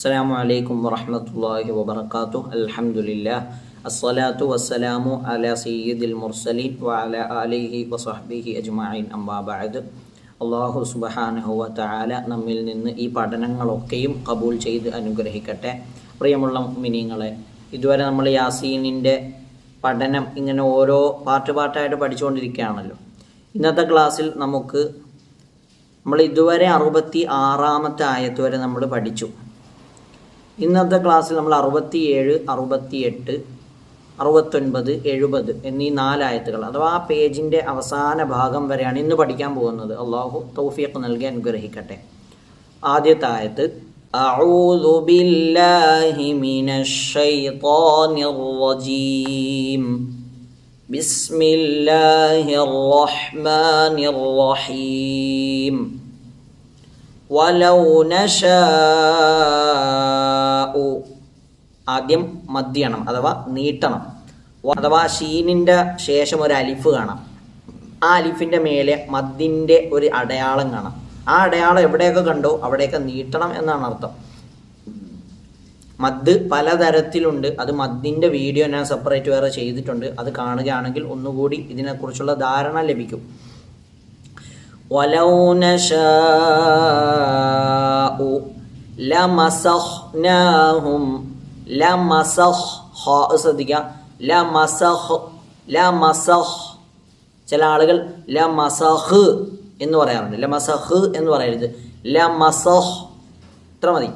അസ്സാം വലൈക്കും വറഹമത്തല്ലാഹി വബർക്കാത്തു അൽഹമുല്ല അസ്സലാത്തു വസ്സലാമു അല സയ്യിദിൽ മുർസലീൻ വഅല അലിഹി വസഹ്ബിഹി അജ്മാഇൻ അംബാബാദ് അള്ളാഹു സുബഹാനഹു വതആല നമ്മിൽ നിന്ന് ഈ പഠനങ്ങളൊക്കെയും കബൂൾ ചെയ്ത് അനുഗ്രഹിക്കട്ടെ. പ്രിയമുള്ള മിനിങ്ങളെ ഇതുവരെ നമ്മൾ യാസീനിന്റെ പഠനം ഇങ്ങനെ ഓരോ പാർട്ട് പാർട്ടായിട്ട് പഠിച്ചുകൊണ്ടിരിക്കുകയാണല്ലോ. ഇന്നത്തെ ക്ലാസ്സിൽ നമുക്ക് നമ്മൾ ഇതുവരെ അറുപത്തി ആറാമത്തെ ആയത്ത് വരെ നമ്മൾ പഠിച്ചു. ഇന്നത്തെ ക്ലാസ്സിൽ നമ്മൾ അറുപത്തിയേഴ് അറുപത്തിയെട്ട് അറുപത്തൊൻപത് എഴുപത് എന്നീ നാലായത്തുകൾ അഥവാ ആ പേജിൻ്റെ അവസാന ഭാഗം വരെയാണ് ഇന്ന് പഠിക്കാൻ പോകുന്നത് അള്ളാഹു തൗഫീഖ് നൽകി അനുഗ്രഹിക്കട്ടെ ആദ്യത്തെ ആയത്ത് أعوذ بالله من الشيطان الرجيم بسم الله الرحمن الرحيم ولو نشاء ആദ്യം മദ്യണം അഥവാ നീട്ടണം അഥവാ ഷീനിൻ്റെ ശേഷം ഒരു അലിഫ് കാണാം ആ അലിഫിൻ്റെ മേലെ മദ്ദിൻ്റെ ഒരു അടയാളം കാണാം ആ അടയാളം എവിടെയൊക്കെ കണ്ടോ അവിടെയൊക്കെ നീട്ടണം എന്നാണ് അർത്ഥം മദ് പലതരത്തിലുണ്ട് അത് മദ്ദിൻ്റെ വീഡിയോ ഞാൻ സെപ്പറേറ്റ് വേറെ ചെയ്തിട്ടുണ്ട് അത് കാണുകയാണെങ്കിൽ ഒന്നുകൂടി ഇതിനെക്കുറിച്ചുള്ള ധാരണ ലഭിക്കും ولو نشاء لمسخناهم لمسخ ഹാ ശ്രദ്ധിക്കുക ലമസഹ് ലമസഹ് ചില ആളുകൾ ലമസഹ് എന്ന് പറയാറുണ്ട് ലമസഹ് എന്ന് പറയരുത് ലമസഹ് ഇത്ര മതി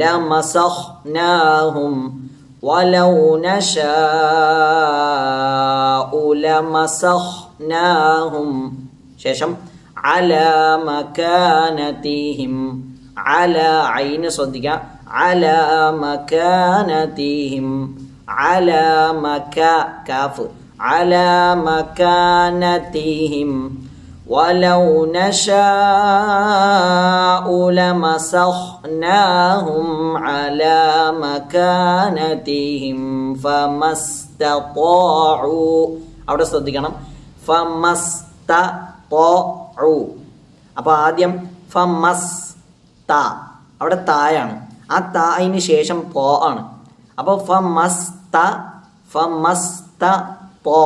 ലമസഹ്നാഹും ولو نشاء لمسخناهم ശേഷം അല മക്കാനതിഹിം അല ഐന് ശ്രദ്ധിക്കുക അല മക്കാനതിഹിം അല മക കാഫ് അല മക്കാനതിഹിം ولو نشاء لمسخناهم على مكانتهم فما استطاعوا അവിടെ ശ്രദ്ധിക്കണം ഫമസ്ത അപ്പോൾ ആദ്യം ഫമസ് ത അവിടെ തായാണ് ആ തായിന് ശേഷം പോ ആണ്. അപ്പോൾ ഫമസ്ത ഫമസ്ത പോ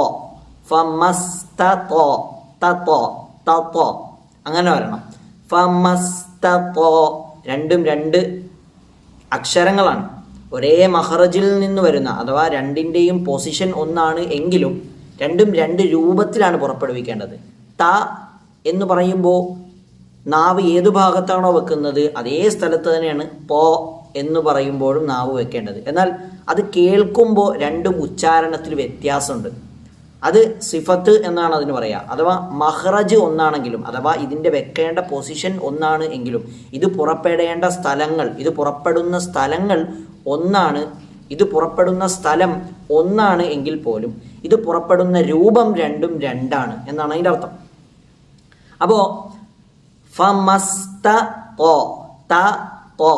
ഫമസ്ത തോ തോ തോ അങ്ങനെ വരണം. തോ രണ്ടും രണ്ട് അക്ഷരങ്ങളാണ്. ഒരേ മഹറജിൽ നിന്ന് വരുന്ന അഥവാ രണ്ടിന്റെയും പൊസിഷൻ ഒന്നാണ് എങ്കിലും രണ്ടും രണ്ട് രൂപത്തിലാണ് പുറപ്പെടുവിക്കേണ്ടത്. ത എന്ന് പറയുമ്പോൾ നാവ് ഏതു ഭാഗത്താണോ വെക്കുന്നത് അതേ സ്ഥലത്ത് തന്നെയാണ് പോ എന്ന് പറയുമ്പോഴും നാവ് വെക്കേണ്ടത്. എന്നാൽ അത് കേൾക്കുമ്പോൾ രണ്ടും ഉച്ചാരണത്തിൽ വ്യത്യാസമുണ്ട്. അത് സിഫത്ത് എന്നാണ് അതിന് പറയുക അഥവാ മഹ്റജ് ഒന്നാണെങ്കിലും അഥവാ ഇതിന്റെ വെക്കേണ്ട പൊസിഷൻ ഒന്നാണ് എങ്കിലും ഇത് പുറപ്പെടേണ്ട സ്ഥലങ്ങൾ ഇത് പുറപ്പെടുന്ന സ്ഥലങ്ങൾ ഒന്നാണ് ഇത് പുറപ്പെടുന്ന സ്ഥലം ഒന്നാണ് എങ്കിൽ പോലും ഇത് പുറപ്പെടുന്ന രൂപം രണ്ടും രണ്ടാണ് എന്നാണ് അതിന്റെ അർത്ഥം. അപ്പോൾ فمستطاع تا طا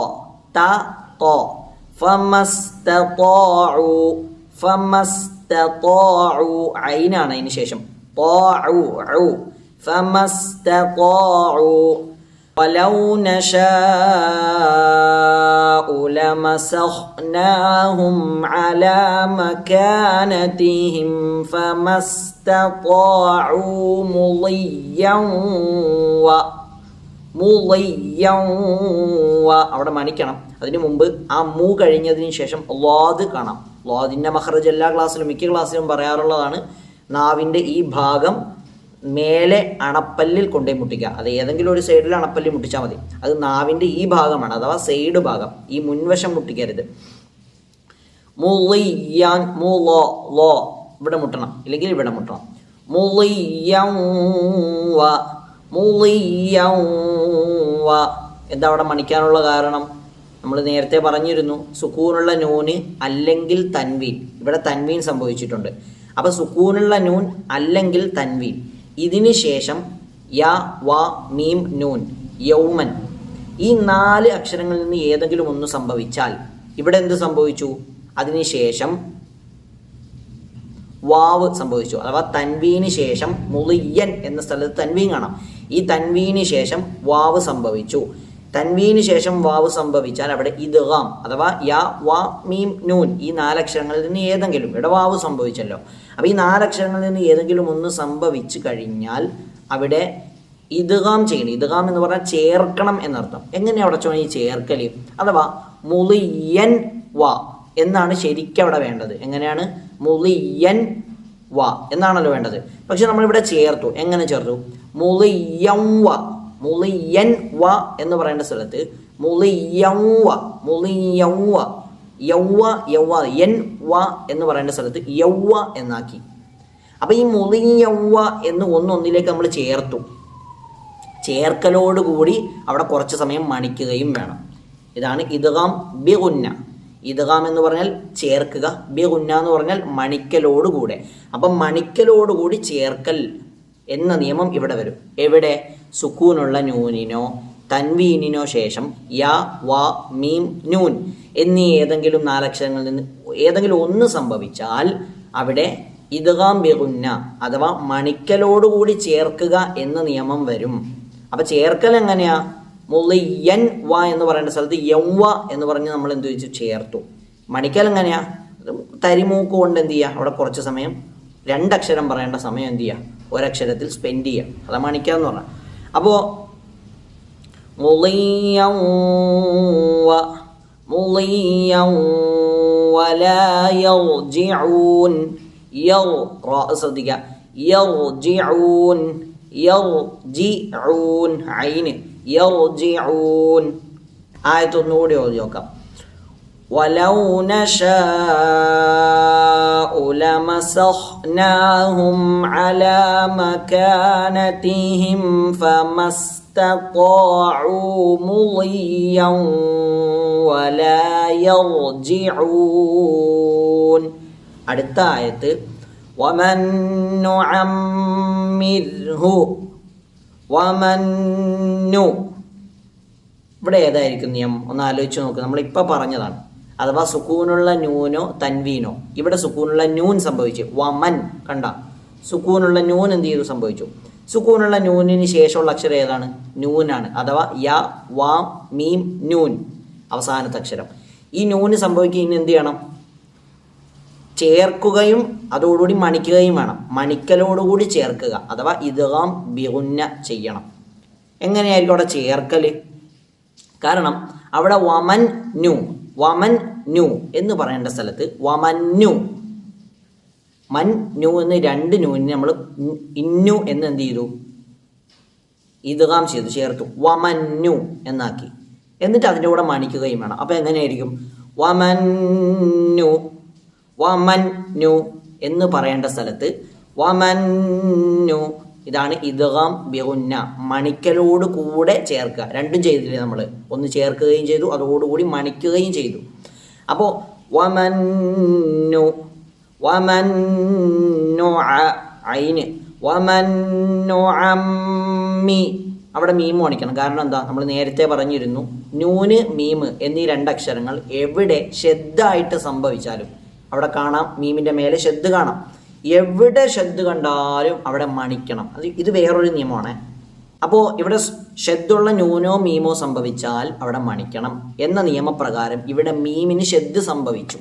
تا طا فما استطاعوا فما استطاعوا عينان عين شيشم طاعوا عو فما استطاعوا ولو نشاء لمسخناهم على مكانتهم فما استطاعوا مضيا അവിടെ മണിക്കണം. അതിനു മുമ്പ് ആ മൂ കഴിഞ്ഞതിന് ശേഷം ലാദ് കാണാം. ലാദിന്റെ മഹ്റജ് എല്ലാ ക്ലാസ്സിലും മിക്ക ക്ലാസ്സിലും പറയാറുള്ളതാണ് നാവിന്റെ ഈ ഭാഗം മേലെ അണപ്പല്ലിൽ കൊണ്ടുപോയി മുട്ടിക്കുക. അത് ഏതെങ്കിലും ഒരു സൈഡിൽ അണപ്പല്ലിൽ മുട്ടിച്ചാൽ മതി. അത് നാവിന്റെ ഈ ഭാഗമാണ് അഥവാ സൈഡ് ഭാഗം. ഈ മുൻവശം മുട്ടിക്കരുത്. ലോ. ഇവിടെ മുട്ടണം. ഇല്ലെങ്കിൽ ഇവിടെ മുട്ടണം. മുളിയം വ. മുളിയം വ എന്താ അവിടെ മണിക്കാനുള്ള കാരണം? നമ്മൾ നേരത്തെ പറഞ്ഞിരുന്നു സുക്കൂനുള്ള നൂന് അല്ലെങ്കിൽ തൻവീൻ. ഇവിടെ തൻവീൻ സംഭവിച്ചിട്ടുണ്ട്. അപ്പോൾ സുക്കൂനുള്ള നൂൻ അല്ലെങ്കിൽ തൻവീൻ. ഇതിന് ശേഷം യ വ മീം നൂൻ യൗമൻ. ഈ നാല് അക്ഷരങ്ങളിൽ നിന്ന് ഏതെങ്കിലും ഒന്ന് സംഭവിച്ചാൽ ഇവിടെ എന്ത് സംഭവിച്ചു? അതിനുശേഷം വാവ് സംഭവിച്ചു. അഥവാ തൻവീന് ശേഷം മുളിയൻ എന്ന സ്ഥലത്ത് തൻവീൻ കാണാം. ഈ തൻവീന് ശേഷം വാവ് സംഭവിച്ചു. തൻവീന് ശേഷം വാവ് സംഭവിച്ചാൽ അവിടെ ഇദ്ഗാം അഥവാ യാ വാ മീം നൂൻ ഈ നാലക്ഷരങ്ങളിൽ നിന്ന് ഏതെങ്കിലും ഇവിടെ വാവ് സംഭവിച്ചല്ലോ. അപ്പോൾ ഈ നാലക്ഷരങ്ങളിൽ നിന്ന് ഏതെങ്കിലും ഒന്ന് സംഭവിച്ചു കഴിഞ്ഞാൽ അവിടെ ഇദ്ഗാം ചെയ്യണം. ഇദ്ഗാം എന്ന് പറഞ്ഞാൽ ചേർക്കണം എന്നർത്ഥം. എങ്ങനെയാണ് അവിടെ ചോദിച്ചാൽ ഈ ചേർക്കൽ അഥവാ മുളിയൻ വ. എന്നാണ് ശരിക്കും അവിടെ വേണ്ടത്. എങ്ങനെയാണ്? മുളിയൻ വ എന്നാണല്ലോ വേണ്ടത്. പക്ഷെ നമ്മളിവിടെ ചേർത്തു. എങ്ങനെ ചേർത്തു? മുളിയം വ മുളിയൻ വ എന്ന് പറയേണ്ട സ്ഥലത്ത് മുളിയം വ മുളിയം വ യൗവ യൗവ എൻ വ എന്ന് പറയേണ്ട സ്ഥലത്ത് യൗവ എന്നാക്കി. അപ്പം ഈ മുളിയവ്വ എന്ന് ഒന്നൊന്നിലേക്ക് നമ്മൾ ചേർത്തു. ചേർക്കലോടുകൂടി അവിടെ കുറച്ച് സമയം മണിക്കുകയും വേണം. ഇതാണ് ഇദ്ഗാം ബിഗുന്ന. ഇദ്ഗാം എന്ന് പറഞ്ഞാൽ ചേർക്കുക ബി ഗുന്ന എന്ന് പറഞ്ഞാൽ മണിക്കലോടുകൂടെ. അപ്പം മണിക്കലോടുകൂടി ചേർക്കൽ എന്ന നിയമം ഇവിടെ വരും. എവിടെ? സുക്കൂനുള്ള ന്യൂനിനോ തൻവീനിനോ ശേഷം യാ വാ മീം നൂൻ എന്നീ ഏതെങ്കിലും നാലക്ഷരങ്ങളിൽ നിന്ന് ഏതെങ്കിലും ഒന്ന് സംഭവിച്ചാൽ അവിടെ ഇദ്ഗാം ബിഗുന്ന അഥവാ മണിക്കലോടുകൂടി ചേർക്കുക എന്ന നിയമം വരും. അപ്പൊ ചേർക്കൽ എങ്ങനെയാ? മുളിയൻ വ എന്ന് പറയേണ്ട സ്ഥലത്ത് യൗവ എന്ന് പറഞ്ഞ് നമ്മൾ എന്ത് വെച്ചു ചേർത്തു. മണിക്കൽ എങ്ങനെയാ? തരിമൂക്ക് കൊണ്ട് എന്ത് ചെയ്യുക അവിടെ കുറച്ച് സമയം രണ്ടക്ഷരം പറയേണ്ട സമയം എന്ത് ചെയ്യുക ഒരക്ഷരത്തിൽ സ്പെൻഡ് ചെയ്യുക അതാ മണിക്കാൽ എന്ന് പറഞ്ഞാൽ അപ്പോൾ മുളിയൗവ യൗ റ ശ്രദ്ധിക്കുക യർജിഊൻ യർജിഊൻ ഐന്. يرجعون ആയത്ത് ഒന്നുകൂടി ഓതി നോക്കാം ولو نشاء لمسخناهم على مكانتهم فما استطاعوا مضيا ولا يرجعون അടുത്ത ആയത്ത് ومن نعمره വമന്നു ഇവിടെ ഏതായിരിക്കും നിയമം ഒന്ന് ആലോചിച്ച് നോക്ക്. നമ്മളിപ്പോൾ പറഞ്ഞതാണ്. അഥവാ സുക്കൂനുള്ള ന്യൂനോ തൻവീനോ. ഇവിടെ സുക്കൂനുള്ള ന്യൂൻ സംഭവിച്ചു. വമൻ കണ്ട. സുക്കൂനുള്ള ന്യൂൻ എന്ത് ചെയ്തു? സംഭവിച്ചു. സുക്കൂനുള്ള ന്യൂനിന് ശേഷമുള്ള അക്ഷരം ഏതാണ്? ന്യൂനാണ്. അഥവാ യ വാ മീം ന്യൂൻ. അവസാനത്തെ അക്ഷരം. ഈ ന്യൂന് സംഭവിക്കുക ഇനി എന്ത് ചെയ്യണം? ചേർക്കുകയും അതോടുകൂടി മണിക്കുകയും വേണം. മണിക്കലോടുകൂടി ചേർക്കുക. അഥവാ ഇതാം ബിഗുന്ന ചെയ്യണം. എങ്ങനെയായിരിക്കും അവിടെ ചേർക്കൽ കാരണം അവിടെ വമൻ ന്യൂ വമൻ ന്യൂ എന്ന് പറയേണ്ട സ്ഥലത്ത് വമൻ ന്യൂ. മൻ ന്യൂ എന്ന് രണ്ട് ന്യൂവിന് നമ്മൾ ഇന്നു എന്ന് എന്ത് ചെയ്തു? ഇതുകാം ചെയ്തു ചേർത്തു. വമന്നു എന്നാക്കി. എന്നിട്ട് അതിന്റെ കൂടെ മണിക്കുകയും വേണം. അപ്പോൾ എങ്ങനെയായിരിക്കും? വമന്നു വമന്നു എന്ന് പറയേണ്ട സ്ഥലത്ത് വമന്നു ഇതാണ് ഇദ്ഗാം ബിഹുന്ന മണിക്കലോട് കൂടെ ചേർക്കുക. രണ്ടും ചെയ്തില്ലേ നമ്മൾ ഒന്ന് ചേർക്കുകയും ചെയ്തു അതോടുകൂടി മണിക്കുകയും ചെയ്തു. അപ്പോൾ വമന്നു വമന്നു ഐന് വമന്നു അമ്മി അവിടെ മീം മണിക്കണം കാരണം എന്താ? നമ്മൾ നേരത്തെ പറഞ്ഞിരുന്നു നൂന് മീമ് എന്നീ രണ്ടക്ഷരങ്ങൾ എവിടെ ശബ്ദമായിട്ട് സംഭവിച്ചാലും അവിടെ കാണാം മീമിന്റെ മേലെ ഷെദ് കാണാം. എവിടെ ഷെദ് കണ്ടാലും അവിടെ മണിക്കണം. അത് ഇത് വേറൊരു നിയമമാണ്. അപ്പോൾ ഇവിടെ ഷെദ്ദുള്ള ന്യൂനോ മീമോ സംഭവിച്ചാൽ അവിടെ മണിക്കണം എന്ന നിയമപ്രകാരം ഇവിടെ മീമിന് ഷെദ് സംഭവിച്ചു.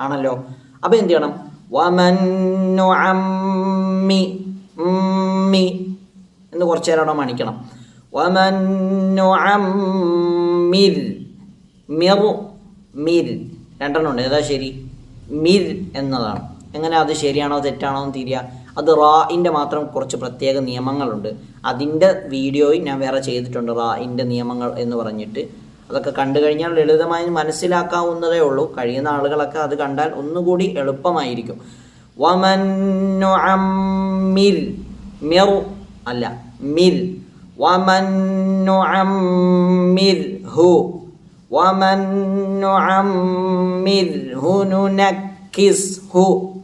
ആണല്ലോ. അപ്പോൾ എന്ത് ചെയ്യണം? വമന്നു അമ്മി ഉമ്മി എന്ന് കുറച്ച് നേരം അവിടെ മണിക്കണം. വമന്നു അമ്മിൽ മിർ മിൽ. രണ്ടെണ്ണം ഉണ്ട്. ഏതാ ശരി? മിർ എന്നതാണ്. എങ്ങനെ അത് ശരിയാണോ തെറ്റാണോ എന്ന് തിരിയുക അത് റായിന്റെ മാത്രം കുറച്ച് പ്രത്യേക നിയമങ്ങളുണ്ട്. അതിന്റെ വീഡിയോയും ഞാൻ വേറെ ചെയ്തിട്ടുണ്ട് റായിന്റെ നിയമങ്ങൾ എന്ന് പറഞ്ഞിട്ട്. അതൊക്കെ കണ്ടു കഴിഞ്ഞാൽ ലളിതമായി മനസ്സിലാക്കാവുന്നതേ ഉള്ളൂ. കഴിയുന്ന ആളുകളൊക്കെ അത് കണ്ടാൽ ഒന്നുകൂടി എളുപ്പമായിരിക്കും. വമന്നു അമ്മിൽ മിർ അല്ല മിൽ വമന്നു അമ്മിൽ ഹു. വമന്നു نعمره ഹു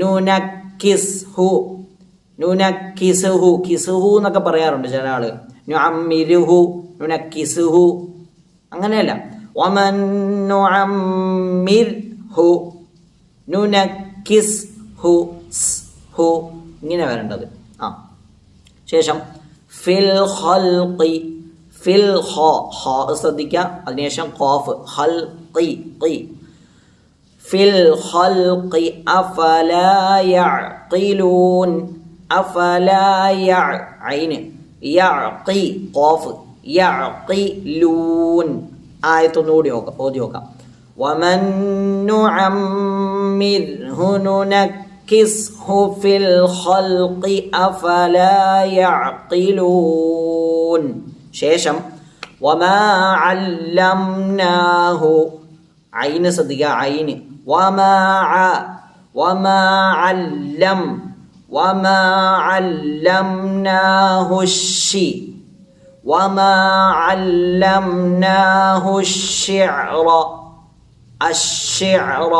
ننكسه നുനക്കിസ്ഹു കിസ്ഹു എന്നൊക്കെ പറയാറുണ്ട് ചില ആൾ. നുഅമ്മിരുഹു നുനക്കിസ്ഹു. അങ്ങനെയല്ല. വമൻ നുഅമ്മിർഹു നുനക്കിസ് ഹു. ഇങ്ങനെ വരേണ്ടത്. ആ. ശേഷം ഫിൽ ഖൽഖി ഫിൽ ഹോ ഹോ ശ്രദ്ധിക്കുക അതിനുശേഷം ഖോഫ് ഹൽ ഖി ഖി ഫിൽ ഖൽഖി അഫലാ യഅഖിലൂൻ അഫലാ യ ഐന് യഅഖി ഖോഫ് യഅഖിലൂൻ ആയത്തൊന്നുകൂടി നോക്കാം ഓതി നോക്കാം ومن نعمره ننكسه في الخلق أفلا يعقلون ശേഷം വമാ അല്ലംനാഹു ഐന് സദിക ഐന്. വമാ വമാ അല്ലം വമാ അല്ലംനാഹു ശി وما علمناه الشعر الشعر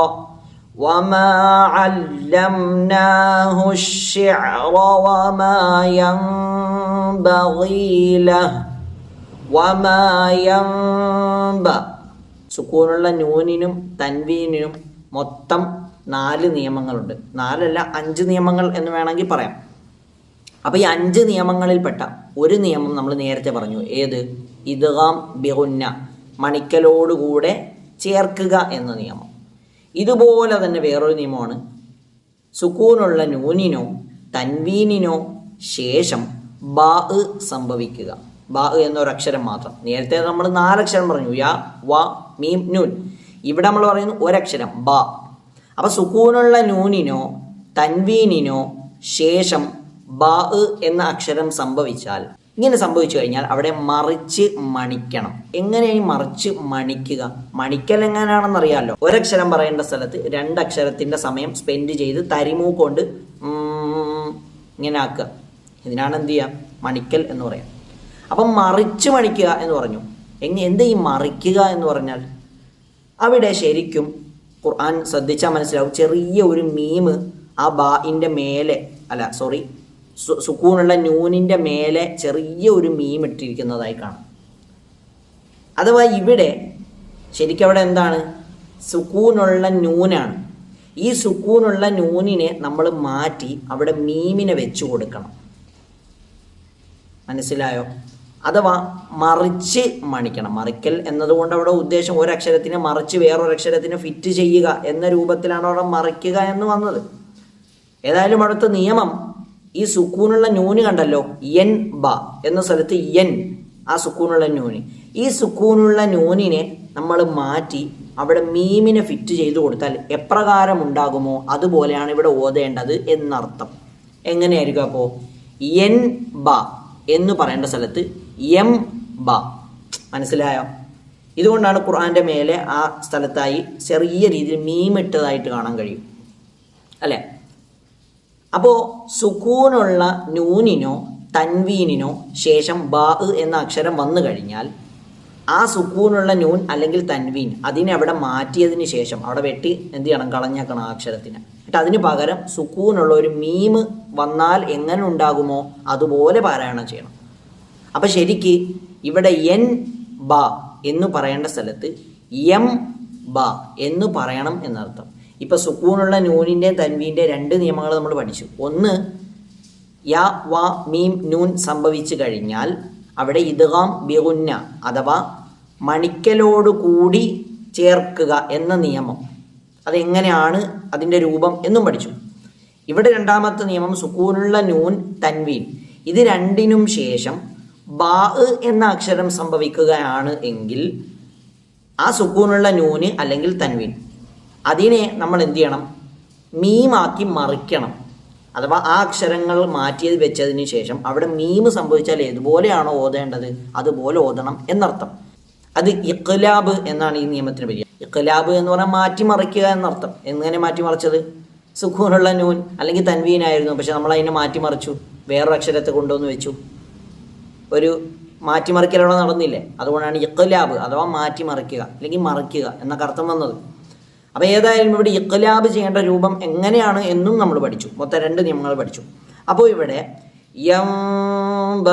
وما علمناه الشعر وما ينبغي له വമായംബ സുക്കൂനുള്ള നൂനിനും തൻവീനിനും മൊത്തം നാല് നിയമങ്ങളുണ്ട്. നാലല്ല അഞ്ച് നിയമങ്ങൾ എന്ന് വേണമെങ്കിൽ പറയാം. അപ്പോൾ ഈ അഞ്ച് നിയമങ്ങളിൽപ്പെട്ട ഒരു നിയമം നമ്മൾ നേരത്തെ പറഞ്ഞു. ഏത്? ഇദ്ഗാം ബിഹുന്ന മണിക്കലോടുകൂടെ ചേർക്കുക എന്ന നിയമം. ഇതുപോലെ തന്നെ വേറൊരു നിയമമാണ്. സുക്കൂനുള്ള നൂനിനോ തൻവീനിനോ ശേഷം ബാ സംഭവിക്കുക. ബാ എന്നൊരക്ഷരം മാത്രം. നേരത്തെ നമ്മൾ നാലക്ഷരം പറഞ്ഞു. യാ വ മീം നൂൻ. ഇവിടെ നമ്മൾ പറയുന്നു ഒരക്ഷരം ബാ. അപ്പൊ സുക്കൂനുള്ള നൂനിനോ തൻവീനിനോ ശേഷം ബാ എന്ന അക്ഷരം സംഭവിച്ചാൽ ഇങ്ങനെ സംഭവിച്ചു കഴിഞ്ഞാൽ അവിടെ മറിച്ച് മണിക്കണം. എങ്ങനെയാണ് മറിച്ച് മണിക്കുക? മണിക്കൽ എങ്ങനെയാണെന്ന് അറിയാമല്ലോ ഒരക്ഷരം പറയേണ്ട സ്ഥലത്ത് രണ്ടക്ഷരത്തിന്റെ സമയം സ്പെൻഡ് ചെയ്ത് തരിമൂ കൊണ്ട് ഇങ്ങനെ ആക്കുക. ഇതിനാണ് എന്ത് ചെയ്യുക? മണിക്കൽ എന്ന് പറയാം അപ്പം മറിച്ച് മണിക്കുക എന്ന് പറഞ്ഞു. എങ്ങ എന്ത് ഈ മറിക്കുക എന്ന് പറഞ്ഞാൽ? അവിടെ ശരിക്കും ഖുർആൻ ശ്രദ്ധിച്ചാൽ മനസ്സിലാവും. ചെറിയ ഒരു മീമ് ആ ബാഇന്റെ മേലെ അല്ല സോറി സുക്കൂണുള്ള നൂനിന്റെ മേലെ ചെറിയ ഒരു മീം ഇട്ടിരിക്കുന്നതായി കാണാം. അഥവാ ഇവിടെ ശരിക്കും അവിടെ എന്താണ്? സുക്കൂനുള്ള ന്യൂനാണ് ഈ സുക്കൂനുള്ള ന്യൂനിനെ നമ്മൾ മാറ്റി അവിടെ മീമിനെ വെച്ചു കൊടുക്കണം. മനസ്സിലായോ? അഥവാ മറിച്ച് മണിക്കണം. മറിക്കൽ എന്നതുകൊണ്ട് അവിടെ ഉദ്ദേശം ഒരക്ഷരത്തിനെ മറിച്ച് വേറൊരക്ഷരത്തിനെ ഫിറ്റ് ചെയ്യുക എന്ന രൂപത്തിലാണ് അവിടെ മറിക്കുക എന്ന് വന്നത്. ഏതായാലും അടുത്ത നിയമം ഈ സുക്കൂനുള്ള നൂന് കണ്ടല്ലോ. എൻ ബ എന്ന സ്ഥലത്ത് എൻ ആ സുക്കൂനുള്ള നൂന്. ഈ സുക്കൂനുള്ള ന്യൂനിനെ നമ്മൾ മാറ്റി അവിടെ മീമിനെ ഫിറ്റ് ചെയ്തു കൊടുത്താൽ എപ്രകാരം ഉണ്ടാകുമോ? അതുപോലെയാണ് ഇവിടെ ഓതേണ്ടത് എന്നർത്ഥം. എങ്ങനെയായിരിക്കും അപ്പോൾ എൻ ബ എന്ന് പറയേണ്ട സ്ഥലത്ത് എം ബ. മനസ്സിലായോ? ഇതുകൊണ്ടാണ് ഖുർആന്റെ മേലെ ആ സ്ഥലത്തായി ചെറിയ രീതിയിൽ മീമിട്ടതായിട്ട് കാണാൻ കഴിയും. അല്ലേ? അപ്പോൾ സുക്കൂനുള്ള നൂനിനോ തൻവീനിനോ ശേഷം ബാ എന്ന അക്ഷരം വന്നു കഴിഞ്ഞാൽ ആ സുക്കൂനുള്ള നൂൻ അല്ലെങ്കിൽ തൻവീൻ അതിനെ അവിടെ മാറ്റിയതിന് ശേഷം അവിടെ വെട്ടി എന്ത് ചെയ്യണം? കളഞ്ഞേക്കണം ആ അക്ഷരത്തിന്. എന്നിട്ട് അതിന് പകരം സുക്കൂനുള്ള ഒരു മീമ് വന്നാൽ എങ്ങനെ ഉണ്ടാകുമോ? അതുപോലെ പാരായണം ചെയ്യണം. അപ്പം ശരിക്ക് ഇവിടെ എൻ ബ എന്ന് പറയേണ്ട സ്ഥലത്ത് എം ബ എന്ന് പറയണം എന്നർത്ഥം. ഇപ്പൊ സുക്കൂണുള്ള നൂനിന്റെയും തൻവീന്റെ രണ്ട് നിയമങ്ങൾ നമ്മൾ പഠിച്ചു. ഒന്ന് യാ വ മീം നൂൻ സംഭവിച്ചു കഴിഞ്ഞാൽ അവിടെ ഇദ്ഗാം ബിഗുന്ന അഥവാ മണിക്കലോടുകൂടി ചേർക്കുക എന്ന നിയമം. അതെങ്ങനെയാണ് അതിന്റെ രൂപം എന്നും പഠിച്ചു. ഇവിടെ രണ്ടാമത്തെ നിയമം സുക്കൂനുള്ള നൂൻ തൻവീൻ. ഇത് രണ്ടിനും ശേഷം ബാ എന്ന അക്ഷരം സംഭവിക്കുകയാണ് എങ്കിൽ ആ സുക്കൂനുള്ള നൂന് അല്ലെങ്കിൽ തൻവീൻ. അതിനെ നമ്മൾ എന്ത് ചെയ്യണം? മീമാക്കി മറിക്കണം. അഥവാ ആ അക്ഷരങ്ങൾ മാറ്റിയത് വെച്ചതിന് ശേഷം അവിടെ മീം സംഭവിച്ചാൽ ഏതുപോലെയാണോ ഓതേണ്ടത്? അതുപോലെ ഓതണം എന്നർത്ഥം. അത് ഇഖ്ലാബ് എന്നാണ് ഈ നിയമത്തിന് പേര്. ഇഖ്ലാബ് എന്ന് പറഞ്ഞാൽ മാറ്റിമറിക്കുക എന്നർത്ഥം. എങ്ങനെ മാറ്റിമറിച്ചത്? സുഖൂനുള്ള നൂൻ അല്ലെങ്കിൽ തൻവീനായിരുന്നു. പക്ഷെ നമ്മൾ അതിനെ മാറ്റിമറിച്ചു. വേറൊരു അക്ഷരത്തെ കൊണ്ടുവന്ന് വെച്ചു. ഒരു മാറ്റിമറിക്കലോടെ നടന്നില്ലേ? അതുകൊണ്ടാണ് ഇഖ്ലാബ് അഥവാ മാറ്റിമറിക്കുക അല്ലെങ്കിൽ മറിക്കുക എന്നൊക്കെ അർത്ഥം വന്നത്. അപ്പോൾ ഏതായാലും ഇവിടെ ഇഖ്ലാബ് ചെയ്യേണ്ട രൂപം എങ്ങനെയാണ് എന്നും നമ്മൾ പഠിച്ചു. മൊത്തം രണ്ട് നിയമങ്ങൾ പഠിച്ചു. അപ്പോൾ ഇവിടെ യംബ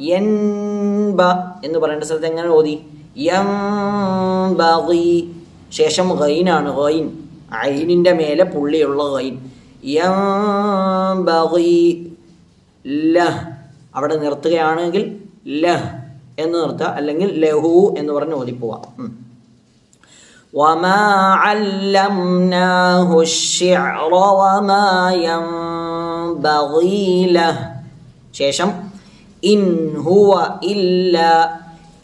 എൻബ എന്ന് പറയേണ്ട സ്ഥലത്ത് എങ്ങനെ ഓതി? യംബഗി ശേഷം ഗൈനാണ് ഗൈൻ. ഐനിന്റെ മേലെ പുള്ളിയുള്ള ഗൈൻ. യംബഗി ലഹ് അവിടെ നിർത്തുകയാണെങ്കിൽ ലഹ് എന്ന് നിർത്തുക അല്ലെങ്കിൽ ലഹു എന്ന് പറഞ്ഞ് ഓതിപ്പോവാം ഉം. وما علمناه الشعر وما ينبغي له ശേഷം ഇൻ ഹുവ ഇല്ല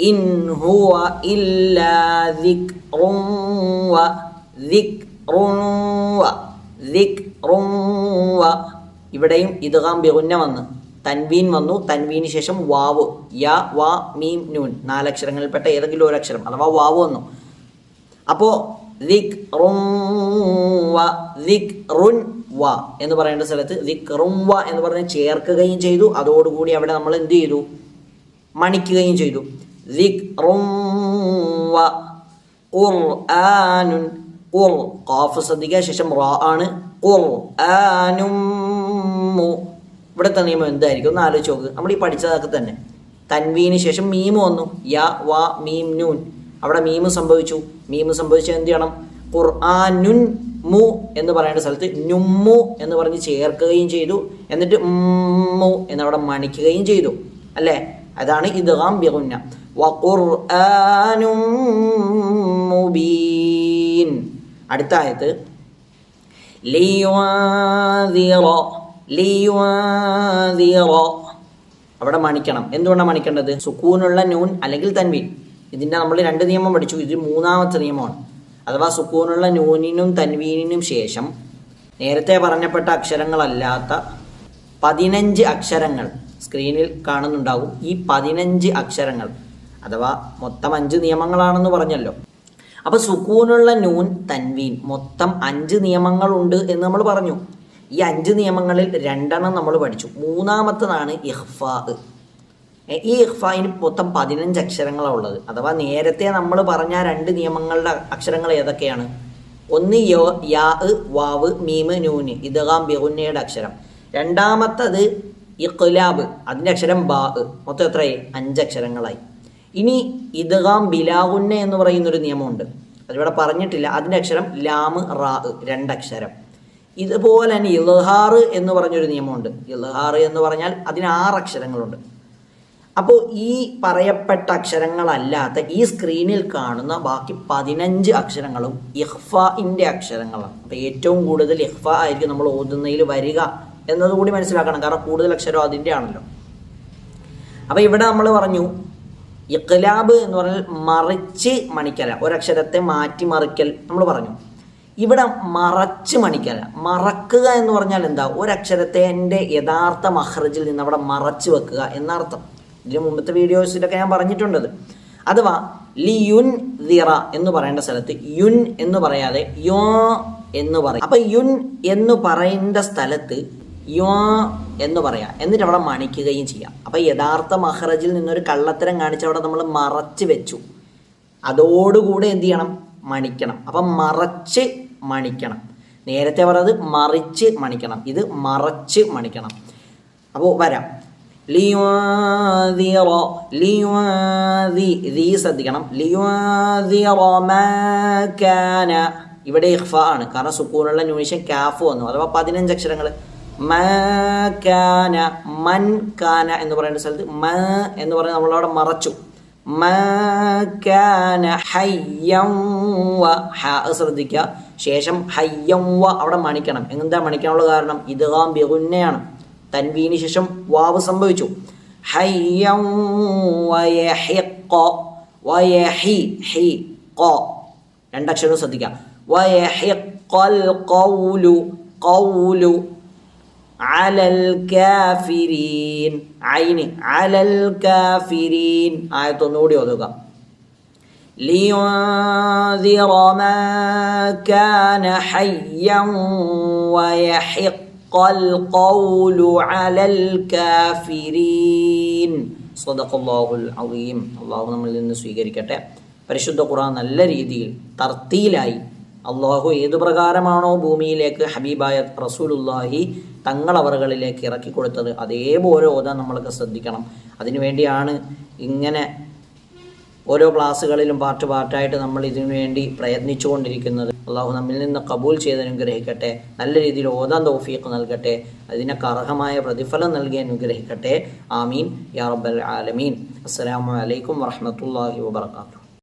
ഇൻ ഹുവ ഇല്ല ദിക്റും വ ദിക്റും വ ദിക്റും വ ഇവിടെയും ഇദ്ഗാം ബിഗുന്ന വന്ന് തൻവീൻ വന്നു. തൻവീന് ശേഷം വാവ്. യ വാ മീം നൂൻ. നാലക്ഷരങ്ങളിൽപ്പെട്ട ഏതെങ്കിലും ഒരു അക്ഷരം അഥവാ വാവ് വന്നു. അപ്പോൾ റുൻ വ എന്ന് പറയേണ്ട സ്ഥലത്ത് ദിക്റും വ എന്ന് പറഞ്ഞ് ചേർക്കുകയും ചെയ്തു. അതോടുകൂടി അവിടെ നമ്മൾ എന്ത് ചെയ്തു? മണിക്കുകയും ചെയ്തു. ദിക്റും വ ഖുർആനുൻ ഖുർ. ഖാഫ് ശ്രദ്ധിക്കുക ശേഷം റാ ആണ്. ഉർ മു. ഇവിടുത്തെ നിയമം എന്തായിരിക്കും? ഒന്ന് ആലോചിച്ച് നോക്ക്. നമ്മൾ ഈ പഠിച്ചതൊക്കെ തന്നെ. തൻവീന് ശേഷം മീം വന്നു. യ വ മീം നൂൻ. അവിടെ മീമ് സംഭവിച്ചു. മീമ് സംഭവിച്ചാൽ എന്ത് ചെയ്യണം? ഖുർആനുൻ മു എന്ന് പറയേണ്ട സ്ഥലത്ത് നുമ്മു എന്ന് പറഞ്ഞ് ചേർക്കുകയും ചെയ്തു. എന്നിട്ട് ഉമ്മു എന്നവിടെ മണിക്കുകയും ചെയ്തു. അല്ലേ? അതാണ് ഇദ്ഗാം ബിഗുന്ന. വഖുർആനും മുബീൻ. അടുത്ത ആയത്ത്. ലിയുൻദിറ അവിടെ മണിക്കണം. എന്തുകൊണ്ടാണ് മണിക്കേണ്ടത്? സുക്കൂനുള്ള നൂൻ അല്ലെങ്കിൽ തൻവീൻ. ഇതിന്റെ നമ്മൾ രണ്ട് നിയമം പഠിച്ചു. ഇത് മൂന്നാമത്തെ നിയമമാണ്. അഥവാ സുക്കൂനുള്ള നൂനിനും തൻവീനിനും ശേഷം നേരത്തെ പറഞ്ഞപ്പെട്ട അക്ഷരങ്ങളല്ലാത്ത പതിനഞ്ച് അക്ഷരങ്ങൾ സ്ക്രീനിൽ കാണുന്നുണ്ടാവും. ഈ പതിനഞ്ച് അക്ഷരങ്ങൾ അഥവാ മൊത്തം അഞ്ച് നിയമങ്ങളാണെന്ന് പറഞ്ഞല്ലോ. അപ്പൊ സുക്കൂനുള്ള നൂൻ തൻവീൻ മൊത്തം അഞ്ച് നിയമങ്ങളുണ്ട് എന്ന് നമ്മൾ പറഞ്ഞു. ഈ അഞ്ച് നിയമങ്ങളിൽ രണ്ടെണ്ണം നമ്മൾ പഠിച്ചു. മൂന്നാമത്തതാണ് ഇഹ്ഫാ ഈ ഇഹ്ഫായിന് മൊത്തം പതിനഞ്ച് അക്ഷരങ്ങളാണ് ഉള്ളത്. അഥവാ നേരത്തെ നമ്മൾ പറഞ്ഞ രണ്ട് നിയമങ്ങളുടെ അക്ഷരങ്ങൾ ഏതൊക്കെയാണ്? ഒന്ന് യോ യാ വാവ് മീമ് നൂന് ഇതാം ബിഹുന്നയുടെ അക്ഷരം. രണ്ടാമത്തത് ഇഖ്ലാബ്. അതിന്റെ അക്ഷരം ബാ. മൊത്തം എത്രയായി? അഞ്ച് അക്ഷരങ്ങളായി. ഇനി ഇതാം ബിലാവുന്ന എന്ന് പറയുന്നൊരു നിയമമുണ്ട്. അതിവിടെ പറഞ്ഞിട്ടില്ല. അതിന്റെ അക്ഷരം ലാമ് റാ. രണ്ടക്ഷരം. ഇതുപോലെ തന്നെ ഇലഹാർ എന്ന് പറഞ്ഞൊരു നിയമമുണ്ട്. ഇലഹാർ എന്ന് പറഞ്ഞാൽ അതിന് ആറ് അക്ഷരങ്ങളുണ്ട്. അപ്പോൾ ഈ പറയപ്പെട്ട അക്ഷരങ്ങളല്ലാത്ത ഈ സ്ക്രീനിൽ കാണുന്ന ബാക്കി പതിനഞ്ച് അക്ഷരങ്ങളും ഇഹ്ഫിന്റെ അക്ഷരങ്ങളാണ്. അപ്പോൾ ഏറ്റവും കൂടുതൽ ഇഹ്ഫ ആയിരിക്കും നമ്മൾ ഓതുന്നതിൽ വരിക എന്നതുകൂടി മനസ്സിലാക്കണം. കാരണം കൂടുതൽ അക്ഷരം അതിന്റെ ആണല്ലോ. അപ്പോൾ ഇവിടെ നമ്മൾ പറഞ്ഞു ഇഖ്ലാബ് എന്ന് പറഞ്ഞാൽ മറിച്ച് മണിക്കല ഒരക്ഷരത്തെ മാറ്റി മറിക്കൽ നമ്മൾ പറഞ്ഞു. ഇവിടെ മറച്ച് മണിക്കല്ല. മറക്കുക എന്ന് പറഞ്ഞാൽ എന്താ? ഒരക്ഷരത്തെ എന്റെ യഥാർത്ഥ മഹ്റജിൽ നിന്ന് അവിടെ മറച്ച് വെക്കുക എന്നർത്ഥം. ഇതിന് മുമ്പത്തെ വീഡിയോസിലൊക്കെ ഞാൻ പറഞ്ഞിട്ടുണ്ടത്. അഥവാ ലിയുൻ ദിറ എന്ന് പറയേണ്ട സ്ഥലത്ത് യുൻ എന്ന് പറയാതെ യോ എന്ന് പറയും. അപ്പൊ യുൻ എന്ന് പറയേണ്ട സ്ഥലത്ത് യോ എന്ന് പറയാം. എന്നിട്ട് അവിടെ മണിക്കുകയും ചെയ്യാം. അപ്പൊ യഥാർത്ഥ മഹ്റജിൽ നിന്നൊരു കള്ളത്തരം കാണിച്ച് അവിടെ നമ്മൾ മറച്ച് വെച്ചു. അതോടുകൂടെ എന്ത് ചെയ്യണം? മണിക്കണം. അപ്പം മറച്ച് മണിക്കണം. നേരത്തെ പറഞ്ഞത് മറിച്ച് മണിക്കണം. ഇത് മറച്ച് മണിക്കണം. അപ്പോൾ വരാം. ലിയുൻദിറ ലിയോദി ദീ ശ്രദ്ധിക്കണം. ലിയുൻദിറ മാ ഇവിടെ ഇഹ്ഫ ആണ്. കാരണം സുക്കൂനുള്ള ന്യൂഷൻ കാഫ് വന്നു. അഥവാ പതിനഞ്ച് അക്ഷരങ്ങൾ മൻ കാന എന്ന് പറയുന്ന സ്ഥലത്ത് മ എന്ന് പറഞ്ഞ് നമ്മളവിടെ മറച്ചു. ശ്രദ്ധിക്കുക. ശേഷം ഹയ്യം വ അവിടെ മണിക്കണം. എന്താ മണിക്കാനുള്ള കാരണം? ഇദ്ഗാം ബിഗുന്നയാണ്. തൻവീന് ശേഷം വാവ് സംഭവിച്ചു. ഹയ്യം രണ്ടക്ഷരം ശ്രദ്ധിക്കുക. അലൽ കാഫിരീൻ ഐന് അലൽ കാഫിരീൻ ആയത്തൊന്നുകൂടി ഓതുക لينذر ما كان حيا ويحق القول على الكافرين صدق الله العظيم അള്ളാഹു നമ്മളിൽ നിന്ന് സ്വീകരിക്കട്ടെ പരിശുദ്ധ ഖുർആൻ നല്ല രീതിയിൽ തർത്തിയിലായി അള്ളാഹു ഏതു പ്രകാരമാണോ ഭൂമിയിലേക്ക് ഹബീബായ റസൂലുല്ലാഹി തങ്ങളവറുകളിലേക്ക് ഇറക്കി കൊടുത്തത്. അതേപോലെ ഓതാൻ നമ്മളൊക്കെ ശ്രദ്ധിക്കണം. അതിനുവേണ്ടിയാണ് ഇങ്ങനെ ഓരോ ക്ലാസ്സുകളിലും പാർട്ട് പാർട്ടായിട്ട് നമ്മൾ ഇതിനു വേണ്ടി പ്രയത്നിച്ചുകൊണ്ടിരിക്കുന്നത്. അള്ളാഹു നമ്മിൽ നിന്ന് കബൂൽ ചെയ്ത് അനുഗ്രഹിക്കട്ടെ. നല്ല രീതിയിൽ ഓതാൻ തൗഫീഖ് നൽകട്ടെ. അതിനൊക്കെ അർഹമായ പ്രതിഫലം നൽകി അനുഗ്രഹിക്കട്ടെ. ആമീൻ. യാ റബ്ബൽ ആലമീൻ. അസ്സലാമു അലൈക്കും വറഹ്മത്തുള്ളാഹി വബർക്കാത്തു